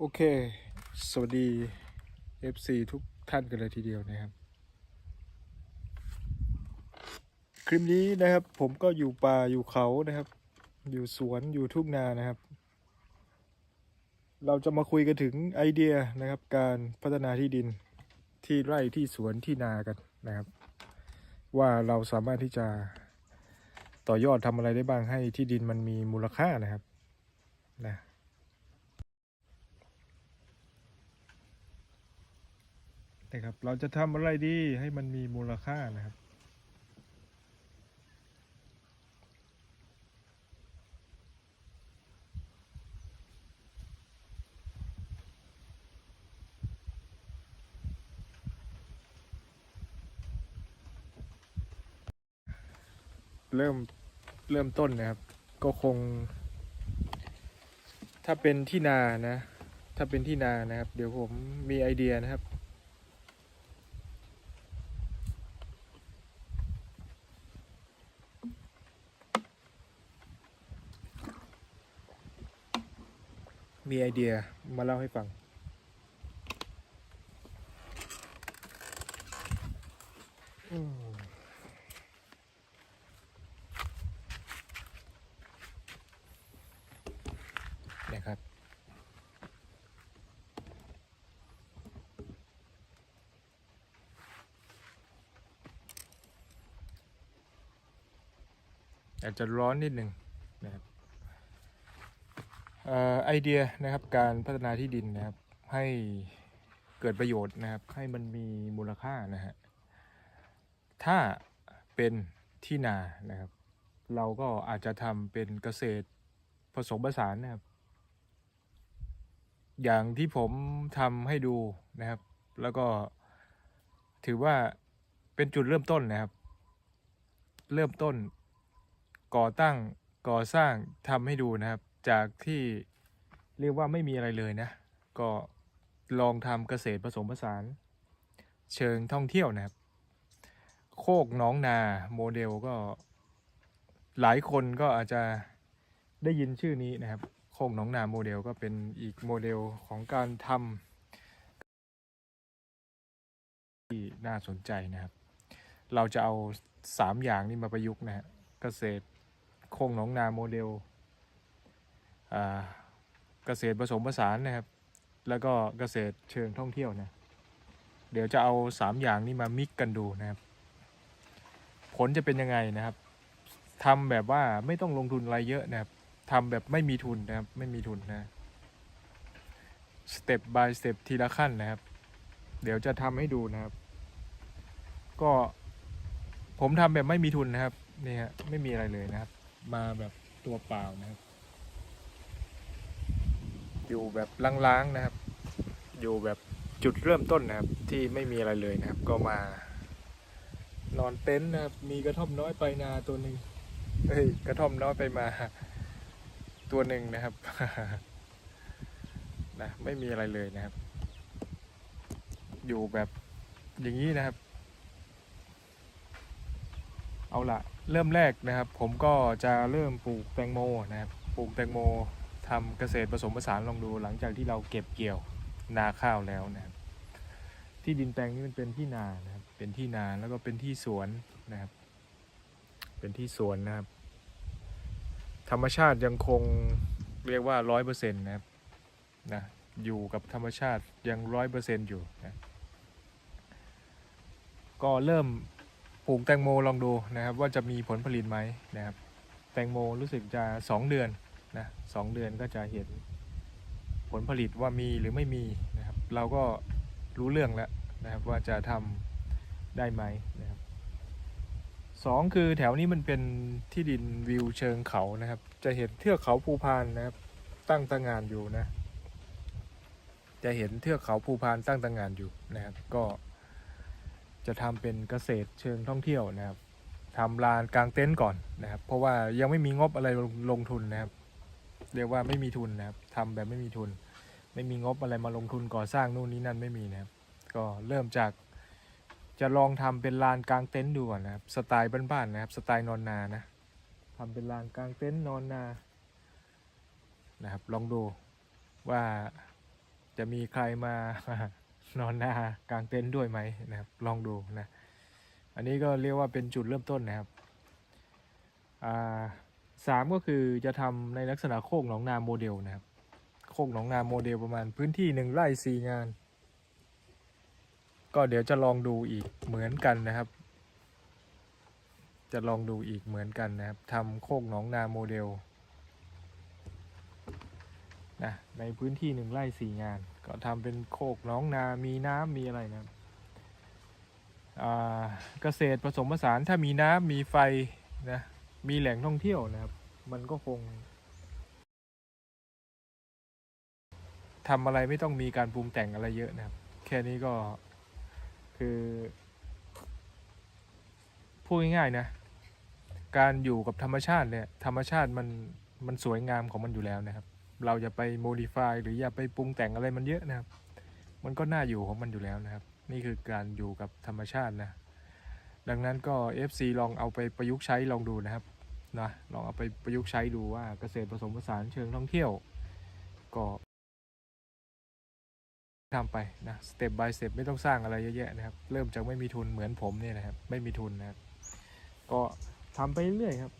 โอเค สวัสดี FC ทุกท่านกันเลยทีเดียวนะครับ คลิปนี้นะครับ ผมก็อยู่ป่าอยู่เขานะครับ อยู่สวนอยู่ทุ่งนานะครับ เราจะมาคุยกันถึงไอเดียนะครับ การพัฒนาที่ดินที่ไร่ที่สวนที่นากันนะครับ ว่าเราสามารถที่จะต่อยอดทำอะไรได้บ้างให้ที่ดินมันมีมูลค่านะครับนะ นะครับ เราจะทำอะไรดีให้มันมีมูลค่านะครับ เริ่มเริ่มต้นนะครับ ก็คง ถ้าเป็นที่นานะ ถ้าเป็นที่นานะครับ เดี๋ยวผมมีไอเดียนะครับ มีไอเดียมาเล่าให้ฟัง อืมนะครับอาจจะร้อนนิดหนึ่ง ไอเดียนะครับการพัฒนาที่ดินนะครับให้เกิดประโยชน์นะครับ ให้มันมีมูลค่านะฮะถ้าเป็นที่นานะครับ เราก็อาจจะทำเป็นเกษตรผสมผสานนะครับ อย่างที่ผมทำให้ดูนะครับ แล้วก็ถือว่าเป็นจุดเริ่มต้นนะครับ เริ่มต้นก่อตั้งก่อสร้างทำให้ดูนะครับ จากที่เรียกว่าไม่มีอะไรเลยนะ ก็ลองทำเกษตรผสมผสาน เชิงท่องเที่ยวนะครับ โคกน้องนาโมเดลก็หลายคนก็อาจจะได้ยินชื่อนี้นะครับ โคกน้องนาโมเดลก็เป็นอีกโมเดลของการทำที่น่าสนใจนะครับ เราจะเอาสามอย่างนี้มาประยุกต์นะฮะเกษตรโคกน้องนาโมเดล เกษตรผสมผสานนะครับ แล้วก็เกษตรเชิงท่องเที่ยวนะเดี๋ยวจะเอาสามอย่างนี้มามิกกันดูนะครับ ผลจะเป็นยังไงนะครับทำแบบว่าไม่ต้องลงทุนอะไรเยอะนะครับทำแบบไม่มีทุนนะครับไม่มีทุนนะสเต็ป by สเต็ปทีละขั้นนะครับ เดี๋ยวจะทำให้ดูนะครับ ก็ผมทำแบบไม่มีทุนนะครับนี่ฮะไม่มีอะไรเลยนะครับ มาแบบตัวเปล่านะครับ อยู่แบบล้างๆนะครับ อยู่แบบจุดเริ่มต้นนะครับ ที่ไม่มีอะไรเลยนะครับ ก็มานอนเต็นท์นะครับ มีกระท่อมน้อยไปนาตัวหนึ่งเอ้ยกระท่อมน้อยไปมา ตัวหนึ่งนะครับนะไม่มีอะไรเลยนะครับ อยู่แบบอย่างนี้นะครับ เอาละเริ่มแรกนะครับ ผมก็จะเริ่มปลูกแตงโมนะครับ ปลูกแตงโม ทำเกษตรผสมผสานลองดูหลังจากที่เราเก็บเกี่ยวนาข้าวแล้วนะครับ ที่ดินแปลงนี้มันเป็นที่นานะครับ เป็นที่นาแล้วก็เป็นที่สวนนะครับ เป็นที่สวนนะครับ ธรรมชาติยังคงเรียกว่าร้อยเปอร์เซ็นต์นะครับนะอยู่กับธรรมชาติยังร้อยเปอร์เซ็นต์อยู่นะก็เริ่มปลูกแตงโมลองดูนะครับ ว่าจะมีผลผลิตไหมนะครับ แตงโมรู้สึกจะสองเดือน นะสองเดือนก็จะเห็นผลผลิตว่ามีหรือไม่มีนะครับ เราก็รู้เรื่องแล้วนะครับว่าจะทำได้ไหมนะครับสองคือแถวนี้มันเป็นที่ดินวิวเชิงเขานะครับ จะเห็นเทือกเขาภูพานนะครับ ตั้งตางงานอยู่นะ จะเห็นเทือกเขาภูพานตั้งตางงานอยู่นะครับ ก็จะทำเป็นเกษตรเชิงท่องเที่ยวนะครับทำลานกลางเต็นท์ก่อนนะครับ เพราะว่ายังไม่มีงบอะไรลงลงทุนนะครับ เรียกว่าไม่มีทุนนะครับทำแบบไม่มีทุน ไม่มีงบอะไรมาลงทุนก่อสร้างนู่นนี่นั่นไม่มีนะครับ ก็เริ่มจากจะลองทำเป็นลานกลางเต็นท์ดูก่อนนะครับ สไตล์บ้านๆนะครับ สไตล์นอนนานะทำเป็นลานกลางเต็นท์นอนนานะครับ ลองดูว่าจะมีใครมานอนนากลางเต็นท์ด้วยไหมนะครับ ลองดูนะ อันนี้ก็เรียกว่าเป็นจุดเริ่มต้นนะครับอ่า สามก็คือจะทำในลักษณะโคกหนองนาโมเดลนะครับ โคกหนองนาโมเดลประมาณพื้นที่หนึ่งไร่สี่งาน ก็เดี๋ยวจะลองดูอีกเหมือนกันนะครับ จะลองดูอีกเหมือนกันนะครับทำโคกหนองนาโมเดลนะในพื้นที่หนึ่งไร่สี่งาน ก็ทำเป็นโคกหนองนา มีน้ำมีอะไรนะครับเกษตรผสมผสานถ้ามีน้ำมีไฟนะ มีแหล่งท่องเที่ยวนะครับ มันก็คงทำอะไรไม่ต้องมีการปรุงแต่งอะไรเยอะนะครับ แค่นี้ก็คือพูดง่ายๆนะ การอยู่กับธรรมชาติเนี่ย ธรรมชาติมันมันสวยงามของมันอยู่แล้วนะครับ เราอย่าไปโมดิฟายหรืออย่าไปปรุงแต่งอะไรมันเยอะนะครับ มันก็น่าอยู่ของมันอยู่แล้วนะครับ นี่คือการอยู่กับธรรมชาตินะ ดังนั้นก็ FC ลองเอาไปประยุกต์ใช้ลองดูนะครับ นะลองเอาไปประยุกต์ใช้ดูว่าเกษตรผสมผสานเชิงท่องเที่ยว ก็ทำไปนะสเต็ป by สเต็ปไม่ต้องสร้างอะไรเยอะแยะนะครับ เริ่มจากไม่มีทุนเหมือนผมเนี่ยนะครับ ไม่มีทุนนะครับ ก็ทำไปเรื่อยๆครับ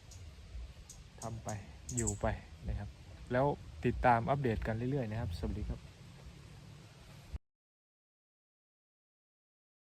ทำไปอยู่ไปนะครับ แล้วติดตามอัปเดตกันเรื่อยๆนะครับ สวัสดีครับ